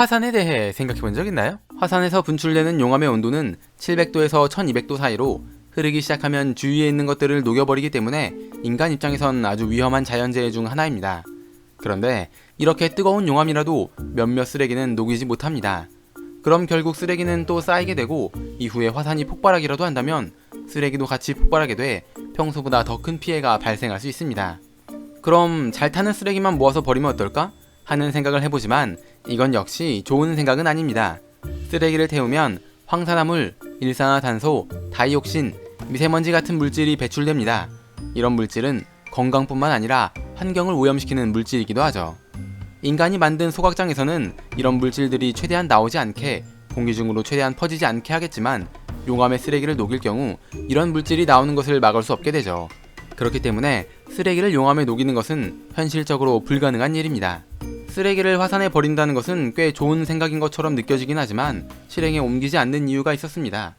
화산에 대해 생각해 본 적 있나요? 화산에서 분출되는 용암의 온도는 700도에서 1200도 사이로 흐르기 시작하면 주위에 있는 것들을 녹여버리기 때문에 인간 입장에선 아주 위험한 자연재해 중 하나입니다. 그런데 이렇게 뜨거운 용암이라도 몇몇 쓰레기는 녹이지 못합니다. 그럼 결국 쓰레기는 또 쌓이게 되고 이후에 화산이 폭발하기라도 한다면 쓰레기도 같이 폭발하게 돼 평소보다 더 큰 피해가 발생할 수 있습니다. 그럼 잘 타는 쓰레기만 모아서 버리면 어떨까? 하는 생각을 해보지만 이건 역시 좋은 생각은 아닙니다. 쓰레기를 태우면 황산화물, 일산화탄소, 다이옥신, 미세먼지 같은 물질이 배출됩니다. 이런 물질은 건강뿐만 아니라 환경을 오염시키는 물질이기도 하죠. 인간이 만든 소각장에서는 이런 물질들이 최대한 나오지 않게 공기 중으로 최대한 퍼지지 않게 하겠지만 용암의 쓰레기를 녹일 경우 이런 물질이 나오는 것을 막을 수 없게 되죠. 그렇기 때문에 쓰레기를 용암에 녹이는 것은 현실적으로 불가능한 일입니다. 쓰레기를 화산에 버린다는 것은 꽤 좋은 생각인 것처럼 느껴지긴 하지만 실행에 옮기지 않는 이유가 있었습니다.